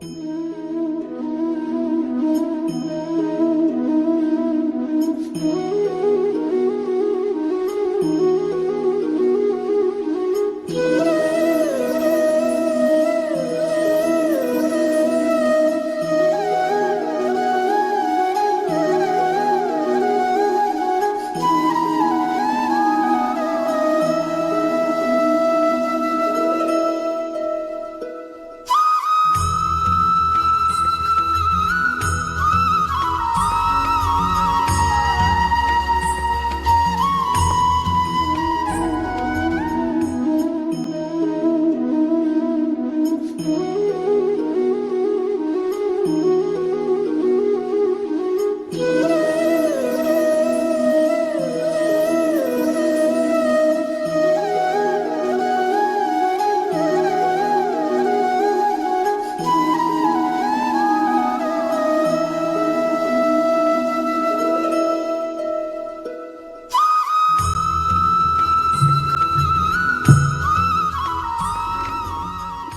Mm-hmm.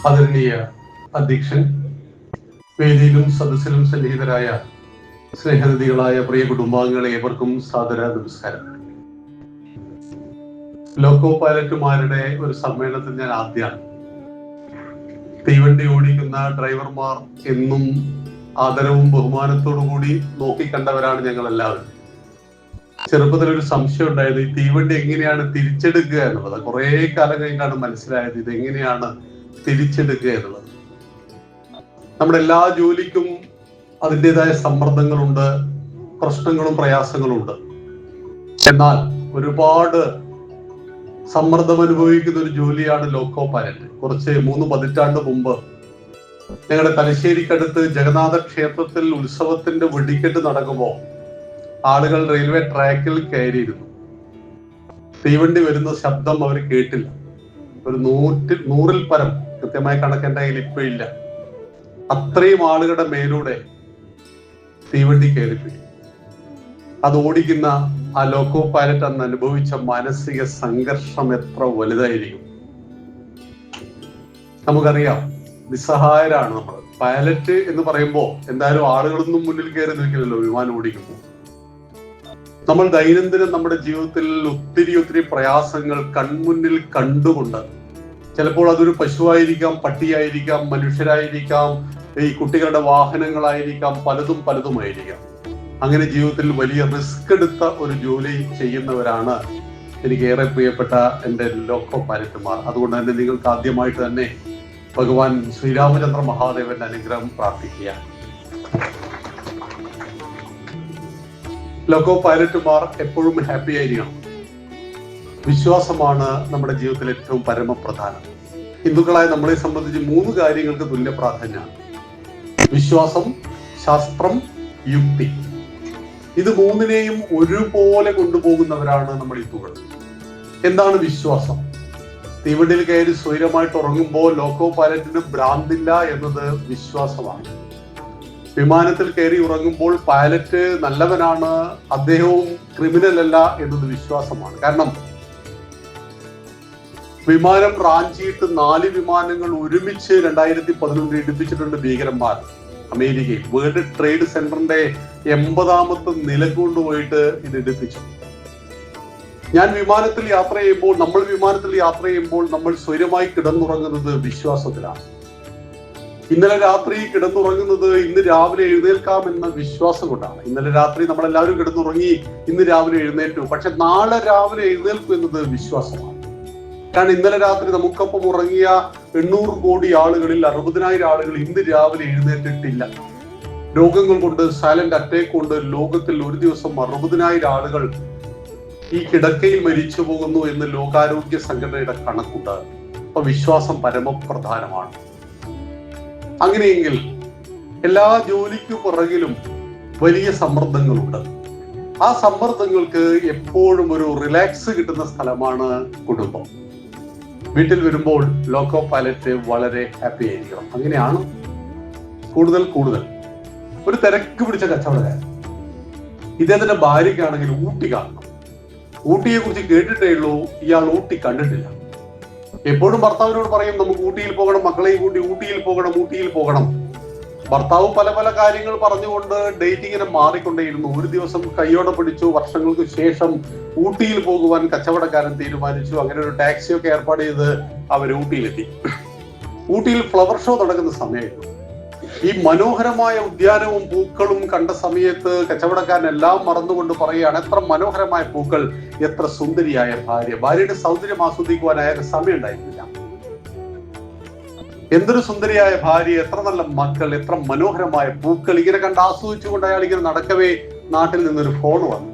ആദരണീയ അധ്യക്ഷൻ വേദിയിലും സദസ്സിലും സന്നിഹിതരായ സ്നേഹനിധികളായ പ്രിയ കുടുംബാംഗങ്ങളെ ഏവർക്കും സാദര നമസ്കാരം. ലോക്കോ പൈലറ്റുമാരുടെ ഒരു സമ്മേളനത്തിൽ ഞാൻ ആദ്യമാണ്. തീവണ്ടി ഓടിക്കുന്ന ഡ്രൈവർമാർ എന്നും ആദരവും ബഹുമാനത്തോടു കൂടി നോക്കിക്കണ്ടവരാണ് ഞങ്ങൾ എല്ലാവരും ചെറുപ്പത്തിൽ ഒരു സംശയം ഉണ്ടായത് ഈ തീവണ്ടി എങ്ങനെയാണ് തിരിച്ചെടുക്കുക എന്നുള്ളത്. കുറെ കാലം കഴിഞ്ഞാണ് മനസ്സിലായത് ഇത് എങ്ങനെയാണ് തിരിച്ചെടുക്കുക എന്നുള്ളത്. നമ്മുടെ എല്ലാ ജോലിക്കും അതിന്റെതായ സമ്മർദ്ദങ്ങളുണ്ട് പ്രശ്നങ്ങളും പ്രയാസങ്ങളും ഉണ്ട് എന്നാൽ ഒരുപാട് സമ്മർദ്ദം അനുഭവിക്കുന്ന ഒരു ജോലിയാണ് ലോക്കോ പൈലറ്റ് കുറച്ച് മൂന്ന് പതിറ്റാണ്ട് മുമ്പ് ഞങ്ങളുടെ തലശ്ശേരിക്കടുത്ത് ജഗന്നാഥ ക്ഷേത്രത്തിൽ ഉത്സവത്തിന്റെ വെടിക്കെട്ട് നടക്കുമ്പോൾ ആളുകൾ റെയിൽവേ ട്രാക്കിൽ കയറിയിരുന്നു. തീവണ്ടി വരുന്ന ശബ്ദം അവർ കേട്ടില്ല. ഒരു നൂറ്റിൽ നൂറിൽ പരം കൃത്യമായ കണക്ക് എന്റെ കയ്യിൽ ഇപ്പൊ ഇല്ല. അത്രയും ആളുകളുടെ മേലൂടെ തീവണ്ടി കയറിപ്പോയി. അത് ഓടിക്കുന്ന ആ ലോക്കോ പൈലറ്റ് അന്ന് അനുഭവിച്ച മാനസിക സംഘർഷം എത്ര വലുതായിരിക്കും. നമുക്കറിയാം നിസ്സഹായരാണ് നമ്മൾ പൈലറ്റ് എന്ന് പറയുമ്പോൾ എന്തായാലും ആളുകളൊന്നും മുന്നിൽ കയറി നിൽക്കില്ലല്ലോ വിമാനം ഓടിക്കുമ്പോൾ നമ്മൾ ദൈനംദിനം നമ്മുടെ ജീവിതത്തിൽ ഒത്തിരി ഒത്തിരി പ്രയാസങ്ങൾ കൺമുന്നിൽ കണ്ടുകൊണ്ട് ചിലപ്പോൾ അതൊരു പശുവായിരിക്കാം പട്ടിയായിരിക്കാം മനുഷ്യരായിരിക്കാം ഈ കുട്ടികളുടെ വാഹനങ്ങളായിരിക്കാം പലതും പലതുമായിരിക്കാം. അങ്ങനെ ജീവിതത്തിൽ വലിയ റിസ്ക് എടുത്ത ഒരു ജോലി ചെയ്യുന്നവരാണ് എനിക്ക് ഏറെ പ്രിയപ്പെട്ട എന്റെ ലോക്കോ പൈലറ്റുമാർ അതുകൊണ്ട് തന്നെ നിങ്ങൾക്ക് ആദ്യമായിട്ട് തന്നെ ഭഗവാൻ ശ്രീരാമചന്ദ്ര മഹാദേവന്റെ അനുഗ്രഹം പ്രാർത്ഥിക്കുക ലോക്കോ പൈലറ്റുമാർ എപ്പോഴും ഹാപ്പി ആയിരിക്കണം. വിശ്വാസമാണ് നമ്മുടെ ജീവിതത്തിൽ ഏറ്റവും പരമപ്രധാനം. ഹിന്ദുക്കളായ നമ്മളെ സംബന്ധിച്ച് മൂന്ന് കാര്യങ്ങൾക്ക് തുല്യ പ്രാധാന്യമാണ്. വിശ്വാസം ശാസ്ത്രം യുക്തി. ഇത് മൂന്നിനെയും ഒരുപോലെ കൊണ്ടുപോകുന്നവരാണ് നമ്മൾ ഹിന്ദുക്കൾ. എന്താണ് വിശ്വാസം? തീവണ്ടിയിൽ കയറി സ്വൈരമായിട്ട് ഉറങ്ങുമ്പോൾ ലോക്കോ പൈലറ്റിന് ഭ്രാന്തില്ല എന്നത് വിശ്വാസമാണ്. വിമാനത്തിൽ കയറി ഉറങ്ങുമ്പോൾ പൈലറ്റ് നല്ലവനാണ് അദ്ദേഹവും ക്രിമിനൽ അല്ല എന്നത് വിശ്വാസമാണ്. കാരണം വിമാനം റാഞ്ചിയിട്ട് നാല് വിമാനങ്ങൾ ഒരുമിച്ച് രണ്ടായിരത്തി പതിനൊന്നിൽ ഇടിപ്പിച്ചിട്ടുണ്ട് ഭീകരന്മാർ അമേരിക്കയിൽ. വേൾഡ് ട്രേഡ് സെന്ററിന്റെ എൺപതാമത്തെ നില കൊണ്ടുപോയിട്ട് ഇത് ഇടിപ്പിച്ചു. ഞാൻ വിമാനത്തിൽ യാത്ര ചെയ്യുമ്പോൾ നമ്മൾ വിമാനത്തിൽ യാത്ര ചെയ്യുമ്പോൾ നമ്മൾ സ്വൈരമായി കിടന്നുറങ്ങുന്നത് വിശ്വാസത്തിലാണ്. ഇന്നലെ രാത്രി കിടന്നുറങ്ങുന്നത് ഇന്ന് രാവിലെ എഴുന്നേൽക്കാം എന്ന വിശ്വാസം കൊണ്ടാണ്. ഇന്നലെ രാത്രി നമ്മളെല്ലാവരും കിടന്നുറങ്ങി ഇന്ന് രാവിലെ എഴുന്നേറ്റു. പക്ഷെ നാളെ രാവിലെ എഴുന്നേൽക്കും എന്നത് വിശ്വാസമാണ്. കാരണം ഇന്നലെ രാത്രി നമുക്കൊപ്പം ഉറങ്ങിയ എണ്ണൂറ് കോടി ആളുകളിൽ അറുപതിനായിരം ആളുകൾ ഇന്ന് രാവിലെ എഴുന്നേറ്റിട്ടില്ല. രോഗങ്ങൾ കൊണ്ട് സൈലന്റ് അറ്റാക്ക് കൊണ്ട് ലോകത്തിൽ ഒരു ദിവസം അറുപതിനായിരം ആളുകൾ ഈ കിടക്കയിൽ മരിച്ചു പോകുന്നു എന്ന് ലോകാരോഗ്യ സംഘടനയുടെ കണക്കുണ്ട്. അപ്പൊ വിശ്വാസം പരമപ്രധാനമാണ്. അങ്ങനെയെങ്കിൽ എല്ലാ ജോലിക്കു പുറകിലും വലിയ സമ്മർദ്ദങ്ങളുണ്ട്. ആ സമ്മർദ്ദങ്ങൾക്ക് എപ്പോഴും ഒരു റിലാക്സ് കിട്ടുന്ന സ്ഥലമാണ് കുടുംബം. വീട്ടിൽ വരുമ്പോൾ ലോക്കോ പൈലറ്റ് വളരെ ഹാപ്പി ആയിരിക്കണം. അങ്ങനെയാണ് കൂടുതൽ കൂടുതൽ. ഒരു തിരക്ക് പിടിച്ച കച്ചവടക്കാരൻ. ഇദ്ദേഹത്തിന്റെ ഭാര്യയ്ക്കാണെങ്കിൽ ഊട്ടി കാണണം. ഊട്ടിയെ കുറിച്ച് കേട്ടിട്ടേ ഉള്ളൂ ഇയാൾ ഊട്ടി കണ്ടിട്ടില്ല. എപ്പോഴും ഭർത്താവിനോട് പറയും നമുക്ക് ഊട്ടിയിൽ പോകണം മക്കളെയും കൂട്ടി ഊട്ടിയിൽ പോകണം ഊട്ടിയിൽ പോകണം. ഭർത്താവ് പല പല കാര്യങ്ങൾ പറഞ്ഞുകൊണ്ട് ഡേറ്റ് ഇങ്ങനെ മാറിക്കൊണ്ടേയിരുന്നു. ഒരു ദിവസം കൈയോടെ പിടിച്ചു വർഷങ്ങൾക്ക് ശേഷം ഊട്ടിയിൽ പോകുവാൻ കച്ചവടക്കാരൻ തീരുമാനിച്ചു. അങ്ങനെ ഒരു ടാക്സിയൊക്കെ ഏർപ്പാട് ചെയ്ത് അവർ ഊട്ടിയിലെത്തി. ഊട്ടിയിൽ ഫ്ലവർ ഷോ നടക്കുന്ന സമയമായിരുന്നു. ഈ മനോഹരമായ ഉദ്യാനവും പൂക്കളും കണ്ട സമയത്ത് കച്ചവടക്കാരൻ എല്ലാം മറന്നുകൊണ്ട് പറയുകയാണ് എത്ര മനോഹരമായ പൂക്കൾ എത്ര സുന്ദരിയായ ഭാര്യ. ഭാര്യയുടെ സൗന്ദര്യം ആസ്വദിക്കുവാൻ അയാൾക്ക് സമയം ഉണ്ടായിരുന്നില്ല എന്തൊരു സുന്ദരിയായ ഭാര്യ എത്ര നല്ല മക്കൾ എത്ര മനോഹരമായ പൂക്കൾ. ഇങ്ങനെ കണ്ട് ആസ്വദിച്ചുകൊണ്ട് അയാൾ ഇങ്ങനെ നടക്കവേ നാട്ടിൽ നിന്നൊരു ഫോൺ വന്നു.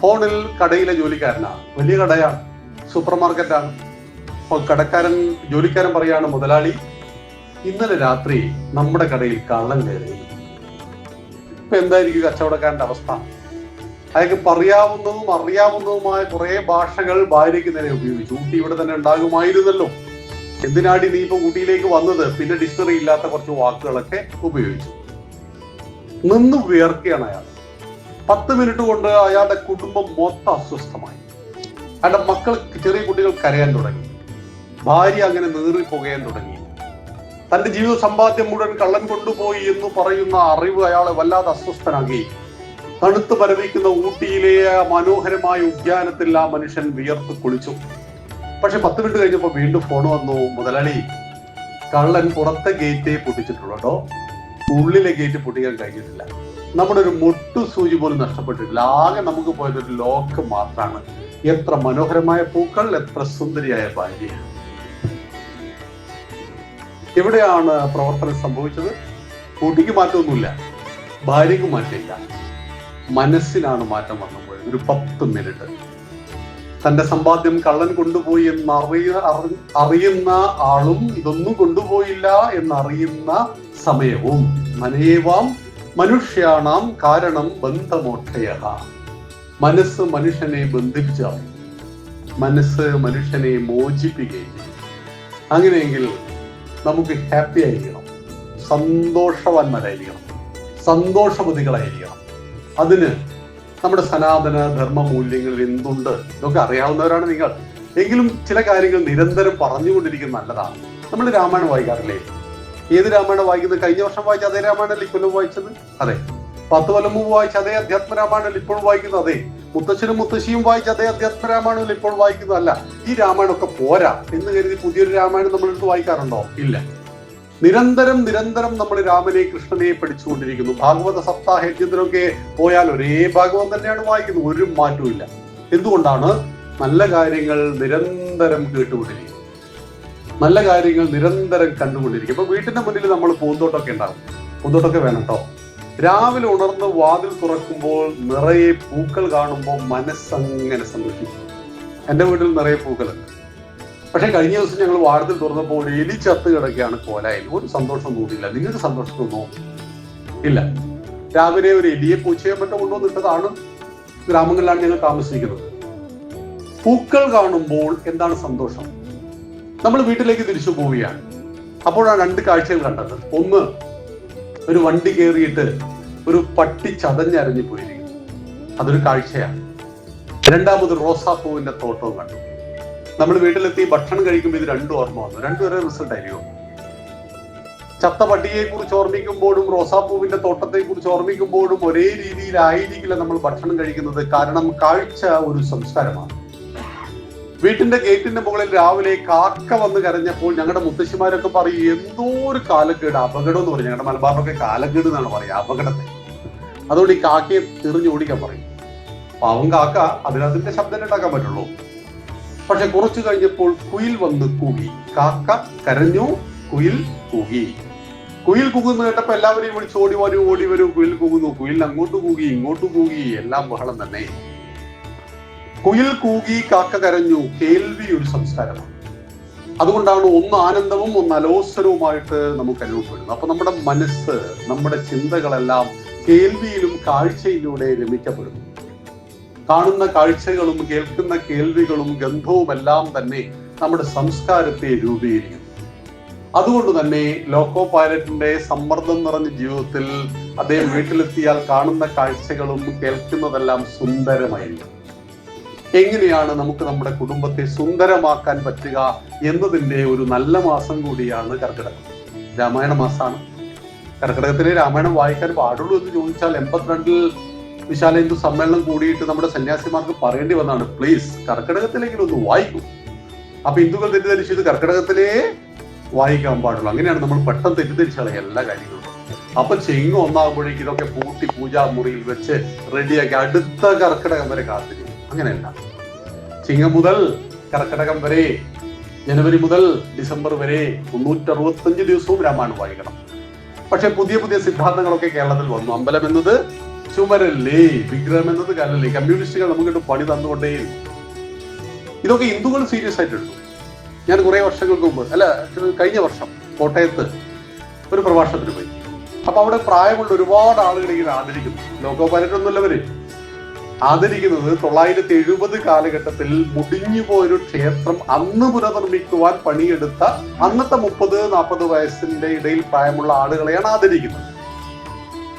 ഫോണിൽ കടയിലെ ജോലിക്കാരനാണ്. വലിയ കടയാണ്. സൂപ്പർ മാർക്കറ്റാണ് കടക്കാരൻ ജോലിക്കാരൻ പറയാണ് മുതലാളി ഇന്നലെ രാത്രി നമ്മുടെ കടയിൽ കള്ളൻ കയറി. ഇപ്പൊ എന്തായിരിക്കും കച്ചവടക്കാരന്റെ അവസ്ഥ? അയാൾക്ക് പറയാവുന്നതും അറിയാവുന്നതുമായ കുറെ ഭാഷകൾ ഭാര്യയ്ക്ക് നേരെ ഉപയോഗിച്ചു. ഊട്ടി ഇവിടെ തന്നെ ഉണ്ടാകുമായിരുന്നല്ലോ. എന്തിനാടി നീ ഇപ്പൊ ഊട്ടിയിലേക്ക് വന്നത്? പിന്നെ ഡിക്ഷണറി ഇല്ലാത്ത കുറച്ച് വാക്കുകളൊക്കെ ഉപയോഗിച്ചു. നിന്ന് വിയർക്കുകയാണ് അയാൾ. പത്ത് മിനിറ്റ് കൊണ്ട് അയാളുടെ കുടുംബം മൊത്തം അസ്വസ്ഥമായി. അയാളുടെ മക്കൾ ചെറിയ കുട്ടികൾ കരയാൻ തുടങ്ങി. ഭാര്യ അങ്ങനെ നീറി പുകയാൻ തുടങ്ങി. തന്റെ ജീവിത സമ്പാദ്യം മുഴുവൻ കള്ളൻ കൊണ്ടുപോയി എന്ന് പറയുന്ന അറിവ് അയാളെ വല്ലാതെ അസ്വസ്ഥനാക്കി. തണുത്ത് പരവിക്കുന്ന ഊട്ടിയിലെ മനോഹരമായ ഉദ്യാനത്തിൽ ആ മനുഷ്യൻ വിയർത്ത് കുളിച്ചു. പക്ഷെ പത്ത് മിനിറ്റ് കഴിഞ്ഞപ്പോ വീണ്ടും ഫോൺ വന്നു മുതലാളി കള്ളൻ പുറത്തെ ഗേറ്റേ പൊട്ടിച്ചിട്ടുള്ളൂ കേട്ടോ ഉള്ളിലെ ഗേറ്റ് പൊട്ടിക്കാൻ കഴിഞ്ഞിട്ടില്ല. നമ്മുടെ ഒരു മുട്ടു സൂചി പോലും നഷ്ടപ്പെട്ടിട്ടില്ല. ആകെ നമുക്ക് പോയത് ഒരു ലോക്ക് മാത്രമാണ് എത്ര മനോഹരമായ പൂക്കൾ എത്ര സുന്ദരിയായ ഭാര്യ എവിടെയാണ് പ്രവർത്തനം സംഭവിച്ചത്? കുട്ടിക്ക് മാറ്റമൊന്നുമില്ല. ഭാര്യയ്ക്ക് മാറ്റമില്ല. മനസ്സിനാണ് മാറ്റം വന്നുപോയത്. ഒരു പത്ത് മിനിറ്റ്. തന്റെ സമ്പാദ്യം കള്ളൻ കൊണ്ടുപോയി എന്ന് അറിയ അറി- അറിയുന്ന ആളും ഇതൊന്നും കൊണ്ടുപോയില്ല എന്നറിയുന്ന സമയവും. മനേവാം മനുഷ്യാണാം കാരണം ബന്ധമോക്ഷയ മനസ്സ് മനുഷ്യനെ ബന്ധിപ്പിച്ചു മനസ്സ് മനുഷ്യനെ മോചിപ്പിക്കുകയും അങ്ങനെയെങ്കിൽ നമുക്ക് ഹാപ്പി ആയിരിക്കണം. സന്തോഷവാന്മാരായിരിക്കണം. സന്തോഷമതികളായിരിക്കണം അതിന് നമ്മുടെ സനാതന ധർമ്മ മൂല്യങ്ങളിൽ എന്തുണ്ട്? ഇതൊക്കെ അറിയാവുന്നവരാണ് നിങ്ങൾ. എങ്കിലും ചില കാര്യങ്ങൾ നിരന്തരം പറഞ്ഞുകൊണ്ടിരിക്കുന്നത് നല്ലതാണ്. നമ്മൾ രാമായണം വായിക്കാറില്ലേ? ഏത് രാമായണം വായിക്കുന്നത്? കഴിഞ്ഞ വർഷം വായിച്ച അതേ രാമായണമല്ലേ ഇക്കൊല്ലം വായിച്ചത്? അതെ. പത്ത് കൊല്ലം മുമ്പ് വായിച്ച അതേ അധ്യാത്മ രാമായണമല്ലേ ഇപ്പോഴും വായിക്കുന്നത്? അതെ. മുത്തശ്ശനും മുത്തശ്ശിയും വായിച്ച് അതേ അധ്യാത്മ രാമായണങ്ങൾ ഇപ്പോൾ വായിക്കുന്നതല്ല. ഈ രാമായണമൊക്കെ പോരാ എന്ന് കരുതി പുതിയൊരു രാമായണം നമ്മൾ എടുത്ത് വായിക്കാറുണ്ടോ? ഇല്ല. നിരന്തരം നിരന്തരം നമ്മൾ രാമനെ കൃഷ്ണനെ പഠിച്ചുകൊണ്ടിരിക്കുന്നു. ഭാഗവത സപ്താഹ യജ്ഞത്തിനൊക്കെ പോയാൽ ഒരേ ഭാഗവതം തന്നെയാണ് വായിക്കുന്നത്. ഒരു മാറ്റവും ഇല്ല. എന്തുകൊണ്ടാണ്? നല്ല കാര്യങ്ങൾ നിരന്തരം കേട്ടുകൊണ്ടിരിക്കും നല്ല കാര്യങ്ങൾ നിരന്തരം കണ്ടുകൊണ്ടിരിക്കും ഇപ്പൊ വീട്ടിന്റെ മുന്നിൽ നമ്മൾ പൂന്തോട്ടമൊക്കെ ഉണ്ടാകും പൂന്തോട്ടമൊക്കെ വേണം കേട്ടോ രാവിലെ ഉണർന്ന് വാതിൽ തുറക്കുമ്പോൾ നിറയെ പൂക്കൾ കാണുമ്പോൾ മനസ്സങ്ങനെ സന്തോഷിക്കും. എന്റെ വീട്ടിൽ നിറയെ പൂക്കളുണ്ട്. പക്ഷെ കഴിഞ്ഞ ദിവസം ഞങ്ങൾ വാതിൽ തുറന്നപ്പോൾ ഒരു എലി ചത്ത് കിടക്കുകയാണ് കോലായിൽ. ഒരു സന്തോഷം തോന്നിയില്ല. നിങ്ങൾക്ക് സന്തോഷം തോന്നോ ഇല്ല. രാവിലെ ഒരു എലിയെ പൂച്ചയെ മറ്റോ കൊണ്ടുവന്നിട്ടതാണ് ഗ്രാമങ്ങളിലാണ് ഞങ്ങൾ താമസിക്കുന്നത്. പൂക്കൾ കാണുമ്പോൾ എന്താണ് സന്തോഷം? നമ്മൾ വീട്ടിലേക്ക് തിരിച്ചു പോവുകയാണ്. അപ്പോഴാണ് രണ്ട് കാഴ്ചകൾ കണ്ടത്. ഒന്ന് ഒരു വണ്ടി കയറിയിട്ട് ഒരു പട്ടി ചതഞ്ഞരഞ്ഞു പോയിരിക്കുന്നു. അതൊരു കാഴ്ചയാണ്. രണ്ടാമത് റോസാപ്പൂവിന്റെ തോട്ടവും കണ്ടു. നമ്മൾ വീട്ടിലെത്തി ഭക്ഷണം കഴിക്കുമ്പോൾ ഇത് രണ്ടും ഓർമ്മ വന്നു. രണ്ടുപേരെ റിസൾട്ട് ആയിരിക്കും. ചത്ത പട്ടിയെ കുറിച്ച് ഓർമ്മിക്കുമ്പോഴും റോസാപ്പൂവിന്റെ തോട്ടത്തെ കുറിച്ച് ഓർമ്മിക്കുമ്പോഴും ഒരേ രീതിയിലായിരിക്കില്ല നമ്മൾ ഭക്ഷണം കഴിക്കുന്നത്. കാരണം കാഴ്ച ഒരു സംസ്കാരമാണ്. വീട്ടിന്റെ ഗേറ്റിന്റെ മുകളിൽ രാവിലെ കാക്ക വന്ന് കരഞ്ഞപ്പോൾ ഞങ്ങളുടെ മുത്തശ്ശിമാരൊക്കെ പറയും എന്തോ ഒരു കാലക്കേട് അപകടം എന്ന് പറയും. ഞങ്ങളുടെ മലബാറിലൊക്കെ കാലക്കേട് എന്നാണ് പറയുക അപകടത്തെ. അതുകൊണ്ട് ഈ കാക്കയെ തെറിഞ്ഞു ഓടിക്കാൻ പറയും. പാവം കാക്ക അതിനതിന്റെ ശബ്ദം ഉണ്ടാക്കാൻ പറ്റുള്ളൂ. പക്ഷെ കുറച്ചു കഴിഞ്ഞപ്പോൾ കുയിൽ വന്ന് കൂകി. കാക്ക കരഞ്ഞു കുയിൽ കൂകി. കുയിൽ കൂകുന്നു കേട്ടപ്പോ എല്ലാവരെയും വിളിച്ച് ഓടി വരൂ ഓടി വരൂ കുയിൽ കൂകുന്നു. കുയിൽ അങ്ങോട്ട് കൂകി ഇങ്ങോട്ട് കൂകി എല്ലാം ബഹളം തന്നെ. കുയിൽ കൂകി കാക്ക കരഞ്ഞു. കേൾവി ഒരു സംസ്കാരമാണ്. അതുകൊണ്ടാണ് ഒന്ന് ആനന്ദവും ഒന്ന് അലോസരവുമായിട്ട് നമുക്ക് അനുഭവപ്പെടുന്നത്. അപ്പൊ നമ്മുടെ മനസ്സ് നമ്മുടെ ചിന്തകളെല്ലാം കേൾവിയിലും കാഴ്ചയിലൂടെ രമിക്കപ്പെടുന്നു. കാണുന്ന കാഴ്ചകളും കേൾക്കുന്ന കേൾവികളും ഗന്ധവും എല്ലാം തന്നെ നമ്മുടെ സംസ്കാരത്തെ രൂപീകരിക്കുന്നു. അതുകൊണ്ട് തന്നെ ലോക്കോ പൈലറ്റിന്റെ സമ്മർദ്ദം നിറഞ്ഞ ജീവിതത്തിൽ അദ്ദേഹം വീട്ടിലെത്തിയാൽ കാണുന്ന കാഴ്ചകളും കേൾക്കുന്നതെല്ലാം സുന്ദരമായിരിക്കും. എങ്ങനെയാണ് നമുക്ക് നമ്മുടെ കുടുംബത്തെ സുന്ദരമാക്കാൻ പറ്റുക എന്നതിന്റെ ഒരു നല്ല മാസം കൂടിയാണ് കർക്കിടകം. രാമായണ മാസമാണ്. കർക്കിടകത്തിലെ രാമായണം വായിക്കാൻ പാടുള്ളൂ എന്ന് ചോദിച്ചാൽ എൺപത്തിരണ്ടിൽ വിശാലേന്ദു സമ്മേളനം കൂടിയിട്ട് നമ്മുടെ സന്യാസിമാർക്ക് പറയേണ്ടി വന്നാണ് പ്ലീസ് കർക്കിടകത്തിലെങ്കിലും ഒന്ന് വായിക്കൂ. അപ്പൊ ഹിന്ദുക്കൾ തെറ്റിദ്ധരിച്ചത് കർക്കിടകത്തിലേ വായിക്കാൻ പാടുള്ളൂ. അങ്ങനെയാണ് നമ്മൾ പെട്ടെന്ന് തെറ്റിദ്ധരിച്ചാൽ എല്ലാ കാര്യങ്ങളും. അപ്പൊ ചെങ്ങ് ഒന്നാകുമ്പോഴേക്കും ഇതൊക്കെ പൂട്ടി പൂജാമുറിയിൽ വെച്ച് റെഡിയാക്കി അടുത്ത കർക്കിടകം വരെ കാത്തിരിക്കും. അങ്ങനെയല്ല. ചിങ്ങം മുതൽ കർക്കടകം വരെ ജനുവരി മുതൽ ഡിസംബർ വരെ മുന്നൂറ്ററുപത്തഞ്ച് ദിവസവും രാമായണം വായിക്കണം. പക്ഷെ പുതിയ പുതിയ സിദ്ധാന്തങ്ങളൊക്കെ കേരളത്തിൽ വന്നു. അമ്പലം എന്നത് ചുമരല്ലേ വിഗ്രഹം എന്നത് കല്ലല്ലേ കമ്മ്യൂണിസ്റ്റുകൾ നമുക്ക് പണി തന്നുകൊണ്ടേ ഇതൊക്കെ ഹിന്ദുക്കൾ സീരിയസ് ആയിട്ട് എടുത്തു ഞാൻ കുറെ വർഷങ്ങൾക്ക് മുമ്പ് അല്ല കഴിഞ്ഞ വർഷം കോട്ടയത്ത് ഒരു പ്രഭാഷണത്തിന് പോയി. അപ്പൊ അവിടെ പ്രായമുള്ള ഒരുപാട് ആളുകൾ ഇങ്ങനെ ആദരിക്കുന്നു. ലോകോപരട്ടൊന്നുമല്ലവര് ആദരിക്കുന്നത് തൊള്ളായിരത്തി എഴുപത് കാലഘട്ടത്തിൽ മുടിഞ്ഞു പോയൊരു ക്ഷേത്രം അന്ന് പുനർനിർമ്മിക്കുവാൻ പണിയെടുത്ത അന്നത്തെ മുപ്പത് നാൽപ്പത് വയസ്സിന്റെ ഇടയിൽ പ്രായമുള്ള ആളുകളെയാണ് ആദരിക്കുന്നത്.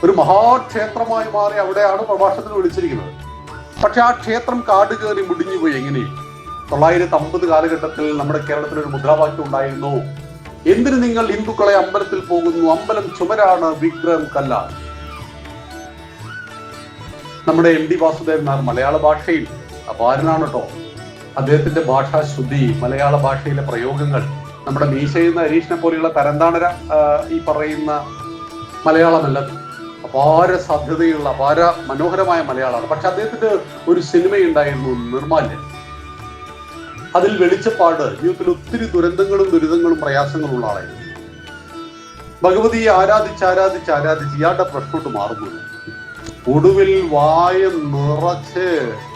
ഒരു മഹാക്ഷേത്രമായി മാറി അവിടെയാണ് പ്രഭാഷണത്തിന് വിളിച്ചിരിക്കുന്നത്. പക്ഷെ ആ ക്ഷേത്രം കാട് കയറി മുടിഞ്ഞുപോയി എങ്ങനെയും? തൊള്ളായിരത്തി അമ്പത് കാലഘട്ടത്തിൽ നമ്മുടെ കേരളത്തിൽ ഒരു മുദ്രാവാക്യം ഉണ്ടായിരുന്നു. എന്തിന് നിങ്ങൾ ഹിന്ദുക്കളെ അമ്പലത്തിൽ പോകുന്നു? അമ്പലം ചുമരാണ് വിഗ്രഹം കല്ലാണ് നമ്മുടെ എം ഡി വാസുദേവൻ നായർ മലയാള ഭാഷയിൽ അപാരനാണ് കേട്ടോ. അദ്ദേഹത്തിന്റെ ഭാഷാശുദ്ധി മലയാള ഭാഷയിലെ പ്രയോഗങ്ങൾ നമ്മുടെ മീശയുന്ന ഹരീഷിനെ പോലെയുള്ള തരന്താണര ഈ പറയുന്ന മലയാളമല്ലത് അപാര സാധ്യതയുള്ള അപാര മനോഹരമായ മലയാളമാണ്. പക്ഷെ അദ്ദേഹത്തിന്റെ ഒരു സിനിമയുണ്ടായിരുന്നു നിർമാല്യം. അതിൽ വെളിച്ചപ്പാട് ജീവിതത്തിൽ ഒത്തിരി ദുരന്തങ്ങളും ദുരിതങ്ങളും പ്രയാസങ്ങളും ഉള്ള ആളായിരുന്നു. ഭഗവതിയെ ആരാധിച്ച് ആരാധിച്ച് ആരാധിച്ച് ഇയാളുടെ പ്രശ്നോട്ട് മാറുന്നു. ഒടുവിൽ വായ നിറച്ച്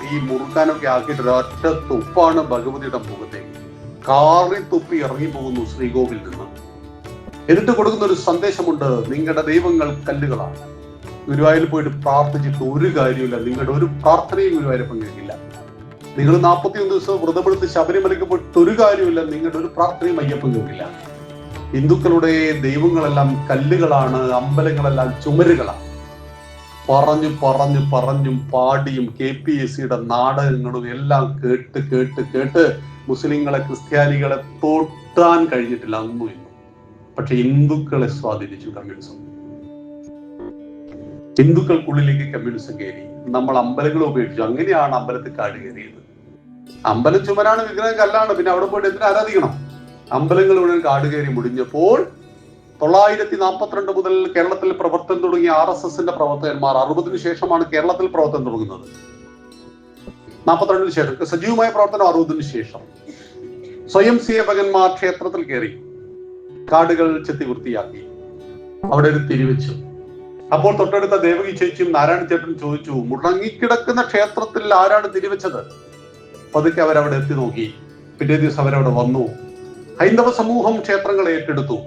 ഈ മുറുക്കാനൊക്കെ ആക്കിയിട്ട് ഒരൊറ്റ തുപ്പാണ് ഭഗവതിയുടെ മുഖത്തേക്ക് കാറി തുപ്പി ഇറങ്ങി പോകുന്നു ശ്രീകോവിൽ നിന്ന്. എന്നിട്ട് കൊടുക്കുന്ന ഒരു സന്ദേശമുണ്ട് നിങ്ങളുടെ ദൈവങ്ങൾ കല്ലുകളാണ്. ഗുരുവായൂരിൽ പോയിട്ട് പ്രാർത്ഥിച്ചിട്ട് ഒരു കാര്യമില്ല നിങ്ങളുടെ ഒരു പ്രാർത്ഥനയും ഗുരുവായൂരപ്പം കേൾക്കില്ല നിങ്ങൾ നാൽപ്പത്തിയൊന്ന് ദിവസം വ്രതമെടുത്ത് ശബരിമലയ്ക്ക് പോയിട്ട് ഒരു കാര്യമില്ല നിങ്ങളുടെ ഒരു പ്രാർത്ഥനയും അയ്യപ്പം കേൾക്കില്ല ഹിന്ദുക്കളുടെ ദൈവങ്ങളെല്ലാം കല്ലുകളാണ് അമ്പലങ്ങളെല്ലാം ചുമരുകളാണ്. പറഞ്ഞു പറഞ്ഞു പറഞ്ഞും പാടിയും കെ പി എസ് സിയുടെ നാടകങ്ങളും എല്ലാം കേട്ട് കേട്ട് കേട്ട് മുസ്ലിങ്ങളെ ക്രിസ്ത്യാനികളെ തൊട്ടാൻ കഴിഞ്ഞിട്ടില്ല അന്നും ഇന്നും. പക്ഷെ ഹിന്ദുക്കളെ സ്വാധീനിച്ചു കമ്മ്യൂണിസം. ഹിന്ദുക്കൾക്കുള്ളിലേക്ക് കമ്മ്യൂണിസം കയറി. നമ്മൾ അമ്പലങ്ങൾ ഉപയോഗിച്ചു അങ്ങനെയാണ് അമ്പലത്തിൽ കാട് കയറിയത്. അമ്പലം ചുമരാണ് വിഗ്രഹം കല്ലാണ് പിന്നെ അവിടെ പോയിട്ട് എന്തിനാരാധിക്കണം ആരാധിക്കണം? അമ്പലങ്ങൾ കാട് കയറി മുടിഞ്ഞപ്പോൾ തൊള്ളായിരത്തി നാൽപ്പത്തിരണ്ട് മുതൽ കേരളത്തിൽ പ്രവർത്തനം തുടങ്ങിയ ആർ എസ് എസിന്റെ പ്രവർത്തകന്മാർ അറുപതിനു ശേഷമാണ് കേരളത്തിൽ പ്രവർത്തനം തുടങ്ങുന്നത്. നാൽപ്പത്തിരണ്ടിന് ശേഷം സജീവമായ പ്രവർത്തനം അറുപതിനു ശേഷം. സ്വയം സേവകന്മാർ ക്ഷേത്രത്തിൽ കയറി കാടുകൾ ചെത്തി വൃത്തിയാക്കി അവിടെ ഒരു തിരിവെച്ചു അപ്പോൾ തൊട്ടടുത്ത ദേവകി ചേച്ചിയും നാരായണ ചേട്ടനും ചോദിച്ചു മുടങ്ങിക്കിടക്കുന്ന ക്ഷേത്രത്തിൽ ആരാണ് തിരിവെച്ചത് പതുക്കെ അവരവിടെ എത്തി നോക്കി. പിറ്റേ ദിവസം അവരവിടെ വന്നു. ഹൈന്ദവ സമൂഹം ക്ഷേത്രങ്ങൾ ഏറ്റെടുത്തു.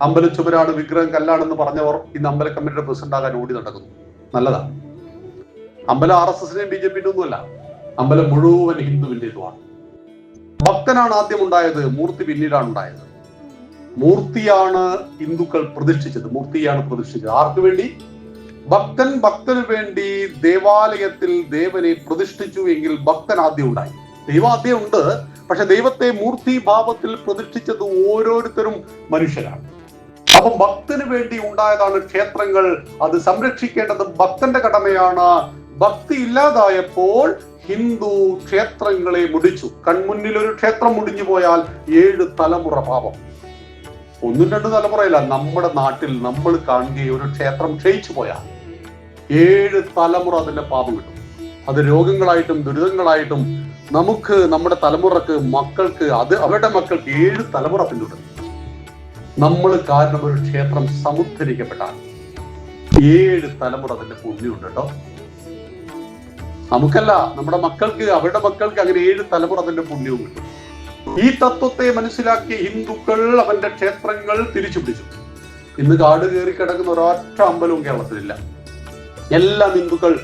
അമ്പല ചുമരാണ് വിഗ്രഹം കല്ലാണെന്ന് പറഞ്ഞവർ ഇന്ന് അമ്പല കമ്മിറ്റിയുടെ പ്രസിഡന്റ് ആകാൻ ഓടി നടക്കുന്നു. നല്ലതാ. അമ്പല ആർ എസ് എസിനെയും ബി ജെ പിന്റെ ഒന്നുമല്ല അമ്പലം മുഴുവൻ ഹിന്ദുവിന്റേതുമാണ് ഭക്തനാണ് ആദ്യം ഉണ്ടായത് മൂർത്തി പിന്നീടാണ് ഉണ്ടായത്. മൂർത്തിയാണ് ഹിന്ദുക്കൾ പ്രതിഷ്ഠിച്ചത് മൂർത്തിയാണ് പ്രതിഷ്ഠിച്ചത്. ആർക്കു വേണ്ടി? ഭക്തൻ ഭക്തന് വേണ്ടി ദേവാലയത്തിൽ ദേവനെ പ്രതിഷ്ഠിച്ചു എങ്കിൽ ഭക്തൻ ആദ്യം ഉണ്ടായി. ദൈവം ആദ്യം ഉണ്ട് പക്ഷെ ദൈവത്തെ മൂർത്തി ഭാവത്തിൽ പ്രതിഷ്ഠിച്ചത് ഓരോരുത്തരും മനുഷ്യരാണ്. അപ്പം ഭക്തന് വേണ്ടി ഉണ്ടായതാണ് ക്ഷേത്രങ്ങൾ. അത് സംരക്ഷിക്കേണ്ടത് ഭക്തന്റെ കടമയാണ്. ഭക്തി ഇല്ലാതായപ്പോൾ ഹിന്ദു ക്ഷേത്രങ്ങളെ മുടിച്ചു. കൺമുന്നിൽ ഒരു ക്ഷേത്രം മുടിഞ്ഞു പോയാൽ ഏഴ് തലമുറ പാപം. ഒന്നും രണ്ട് തലമുറയില്ല നമ്മുടെ നാട്ടിൽ നമ്മൾ കാണുകയും ഒരു ക്ഷേത്രം ക്ഷയിച്ചു പോയാൽ ഏഴ് തലമുറ അതിന്റെ പാപം കിട്ടും. അത് രോഗങ്ങളായിട്ടും ദുരിതങ്ങളായിട്ടും നമുക്ക് നമ്മുടെ തലമുറയ്ക്ക് മക്കൾക്ക് അത് അവരുടെ മക്കൾക്ക് ഏഴ് തലമുറ പിന്തുടരും. നമ്മൾ കാരണം ഒരു ക്ഷേത്രം സമുദ്ധരിക്കപ്പെട്ടാണ്. ഏഴ് തലമുറ അതിന്റെ പുണ്യമുണ്ട് കേട്ടോ. നമുക്കല്ല നമ്മുടെ മക്കൾക്ക് അവരുടെ മക്കൾക്ക് അങ്ങനെ ഏഴ് തലമുറ അതിന്റെ പുണ്യവും കിട്ടും. ഈ തത്വത്തെ മനസ്സിലാക്കിയ ഹിന്ദുക്കൾ അവന്റെ ക്ഷേത്രങ്ങൾ തിരിച്ചു പിടിച്ചു ഇന്ന് കാട് കയറി കിടക്കുന്ന ഒരൊറ്റ അമ്പലവും കേരളത്തിലില്ല. എല്ലാം ഹിന്ദുക്കൾ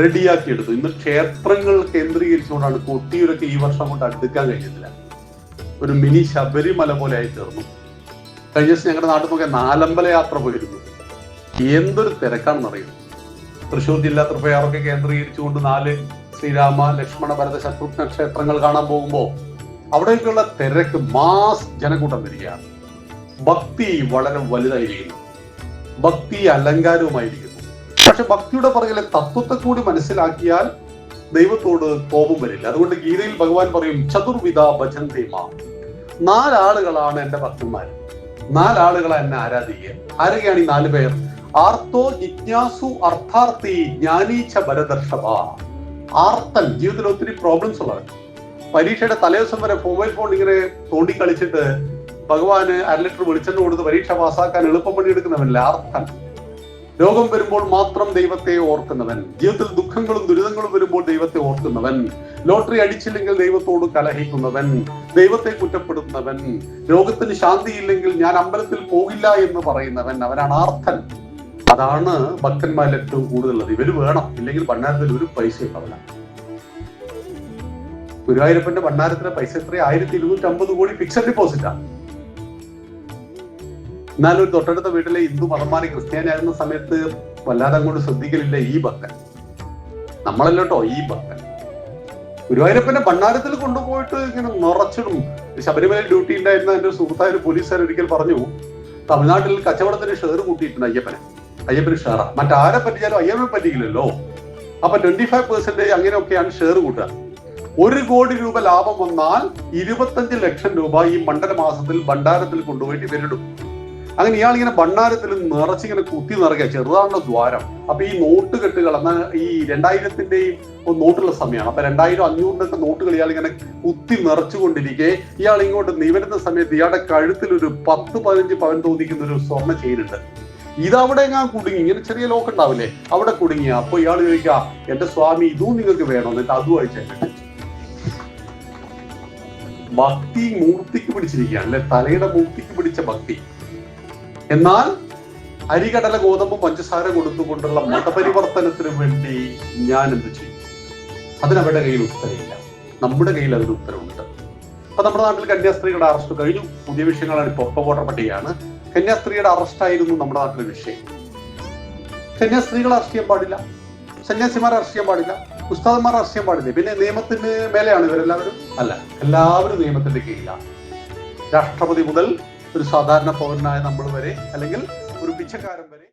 റെഡിയാക്കി എടുത്തു. ഇന്ന് ക്ഷേത്രങ്ങൾ കേന്ദ്രീകരിച്ചുകൊണ്ടാണ് കൊട്ടിയൂരൊക്കെ ഈ വർഷം കൊണ്ട് അടുക്കാൻ കഴിഞ്ഞിട്ടില്ല. ഒരു മിനി ശബരിമല പോലെ ആയി തീർന്നു. കഴിഞ്ഞ ദിവസം ഞങ്ങളുടെ നോക്കിയ നാലമ്പല യാത്ര പോയിരുന്നു. എന്തൊരു തിരക്കാണെന്ന് അറിയുന്നു തൃശ്ശൂർ ജില്ലാ തൃപ്പയാറൊക്കെ കേന്ദ്രീകരിച്ചുകൊണ്ട് നാല് ശ്രീരാമ ലക്ഷ്മണ ഭരത ശത്രുഘ്ന ക്ഷേത്രങ്ങൾ കാണാൻ പോകുമ്പോൾ അവിടേക്കുള്ള തിരക്ക് മാസ് ജനക്കൂട്ടം വരികയാണ്. ഭക്തി വളരെ വലുതായിരിക്കുന്നു. ഭക്തി അലങ്കാരവുമായിരിക്കുന്നു. പക്ഷെ ഭക്തിയുടെ പുറകിലെ തത്വത്തെ കൂടി മനസ്സിലാക്കിയാൽ ദൈവത്തോട് കോപം വരില്ല. അതുകൊണ്ട് ഗീതയിൽ ഭഗവാൻ പറയും ചതുർവിധ ഭജന്തേമ നാലാളുകളാണ് എന്റെ ഭക്തന്മാർ നാലാളുകളെ എന്നെ ആരാധിക്കുക. ആരൊക്കെയാണ് ഈ നാല് പേർ? ആർത്തോ ജിജ്ഞാസു അർത്ഥാർത്ഥി ജ്ഞാനീച്ച ഭരദർഷഭ ആർത്തൻ ജീവിതത്തിൽ ഒത്തിരി പ്രോബ്ലംസ് ഉള്ളവർ പരീക്ഷയുടെ തലേദിവസം വരെ മൊബൈൽ ഫോൺ ഇങ്ങനെ തോണ്ടി കളിച്ചിട്ട് ഭഗവാന് അര ലിറ്റർ വെളിച്ചെണ്ണ കൊടുത്ത് പരീക്ഷ പാസ്സാക്കാൻ എളുപ്പം പണിയെടുക്കുന്നവനല്ല ആർത്തൻ? രോഗം വരുമ്പോൾ മാത്രം ദൈവത്തെ ഓർക്കുന്നവൻ. ജീവിതത്തിൽ ദുഃഖങ്ങളും ദുരിതങ്ങളും വരുമ്പോൾ ദൈവത്തെ ഓർക്കുന്നവൻ. ലോട്ടറി അടിച്ചില്ലെങ്കിൽ ദൈവത്തോട് കലഹിക്കുന്നവൻ. ദൈവത്തെ കുറ്റപ്പെടുത്തുന്നവൻ. രോഗത്തിന് ശാന്തിയില്ലെങ്കിൽ ഞാൻ അമ്പലത്തിൽ പോകില്ല എന്ന് പറയുന്നവൻ. അവനാണ് ആർത്ഥൻ അതാണ് ഭക്തന്മാരിൽ ഏറ്റവും കൂടുതലുള്ളത്. ഇവർ വേണം. ഇല്ലെങ്കിൽ ഭണ്ണാരത്തിൽ ഒരു പൈസ ഉണ്ടാവില്ല ഗുരുവായൂരപ്പന്റെ ഭണ്ണാരത്തിലെ പൈസ എത്ര ആയിരത്തി ഇരുന്നൂറ്റി അമ്പത് കോടി ഫിക്സഡ് ഡെപ്പോസിറ്റാണ് എന്നാലും ഒരു തൊട്ടടുത്ത വീട്ടിലെ ഹിന്ദു മതമാരി ക്രിസ്ത്യാനിയായിരുന്ന സമയത്ത് വല്ലാതെ അങ്ങോട്ട് ശ്രദ്ധിക്കലില്ല ഈ ഭക്തൻ. നമ്മളല്ലോ ഈ ഭക്തൻ. ഗുരുവായൂരപ്പനെ ഭണ്ണാരത്തിൽ കൊണ്ടുപോയിട്ട് ഇങ്ങനെ നിറച്ചിടും. ശബരിമല ഡ്യൂട്ടി ഉണ്ടായിരുന്ന എന്റെ സുഹൃത്തായ ഒരു പോലീസുകാർ ഒരിക്കൽ പറഞ്ഞു തമിഴ്നാട്ടിൽ കച്ചവടത്തിന് ഷെയർ കൂട്ടിയിട്ടുണ്ട് അയ്യപ്പനെ. അയ്യപ്പന് ഷെയറാ. മറ്റാരെ പറ്റിച്ചാലും അയ്യപ്പനെ പറ്റിക്കില്ലല്ലോ. അപ്പൊ ട്വന്റി ഫൈവ് പെർസെന്റേജ് അങ്ങനെയൊക്കെയാണ് ഷെയർ കൂട്ടുക. ഒരു കോടി രൂപ ലാഭം വന്നാൽ ഇരുപത്തഞ്ച് ലക്ഷം രൂപ ഈ മണ്ഡല മാസത്തിൽ ഭണ്ഡാരത്തിൽ കൊണ്ടുപോയിട്ട് ഇവരിടും. അങ്ങനെ ഇയാൾ ഇങ്ങനെ ഭണ്ണാരത്തിൽ നിറച്ചിങ്ങനെ കുത്തി നിറയ്ക്കുക ചെറുതാണല്ലോ ദ്വാരം. അപ്പൊ ഈ നോട്ട് കെട്ടുകൾ എന്നാൽ ഈ രണ്ടായിരത്തിന്റെയും നോട്ടുള്ള സമയമാണ് അപ്പൊ രണ്ടായിരം അഞ്ഞൂറിന്റെ നോട്ടുകൾ ഇയാൾ ഇങ്ങനെ കുത്തി നിറച്ചുകൊണ്ടിരിക്കെ ഇയാൾ ഇങ്ങോട്ട് നിവരുന്ന സമയത്ത് ഇയാളുടെ കഴുത്തിൽ ഒരു പത്ത് പതിനഞ്ച് പവൻ തോന്നിക്കുന്ന ഒരു സ്വർണ ചെയിനുണ്ട് ഇതവിടെ ഞാൻ കുടുങ്ങി? ഇങ്ങനെ ചെറിയ ലോക്ക് ഉണ്ടാവില്ലേ? അവിടെ കുടുങ്ങിയ. അപ്പൊ ഇയാൾ ചോദിക്കുക എന്റെ സ്വാമി ഇതും നിങ്ങൾക്ക് വേണോ? എന്നിട്ട് അതും അയച്ചു ഭക്തി മൂർത്തിക്ക് പിടിച്ചിരിക്കുകയാണ് അല്ലെ? തലയുടെ മൂർത്തിക്ക് പിടിച്ച ഭക്തി. എന്നാൽ അരികടല ഗോതമ്പ് പഞ്ചസാര കൊടുത്തുകൊണ്ടുള്ള മതപരിവർത്തനത്തിന് വേണ്ടി ഞാൻ എന്ത് ചെയ്യും? അതിനവരുടെ കയ്യിൽ ഉത്തരവില്ല. നമ്മുടെ കയ്യിൽ അതിന് ഉത്തരവുണ്ട്. അപ്പൊ നമ്മുടെ നാട്ടിൽ കന്യാസ്ത്രീകളുടെ അറസ്റ്റ് കഴിഞ്ഞു. പുതിയ വിഷയങ്ങളാണ് ഇപ്പൊ ഒപ്പ വോട്ടർ പട്ടികയാണ് കന്യാസ്ത്രീയുടെ അറസ്റ്റായിരുന്നു നമ്മുടെ നാട്ടിലെ വിഷയം. കന്യാസ്ത്രീകൾ അറസ്റ്റ് ചെയ്യാൻ പാടില്ല. സന്യാസിമാരെ അറസ്റ്റ് ചെയ്യാൻ പാടില്ല. ഉസ്താദന്മാരെ അറസ്റ്റ് ചെയ്യാൻ പാടില്ല. പിന്നെ നിയമത്തിന് മേലെയാണ് ഇവരെല്ലാവരും. അല്ല എല്ലാവരും നിയമത്തിന്റെ കീഴിലാണ്. രാഷ്ട്രപതി മുതൽ ഒരു സാധാരണ പൗരനായ നമ്മൾ വരെ അല്ലെങ്കിൽ ഒരു പിച്ചക്കാരൻ വരെ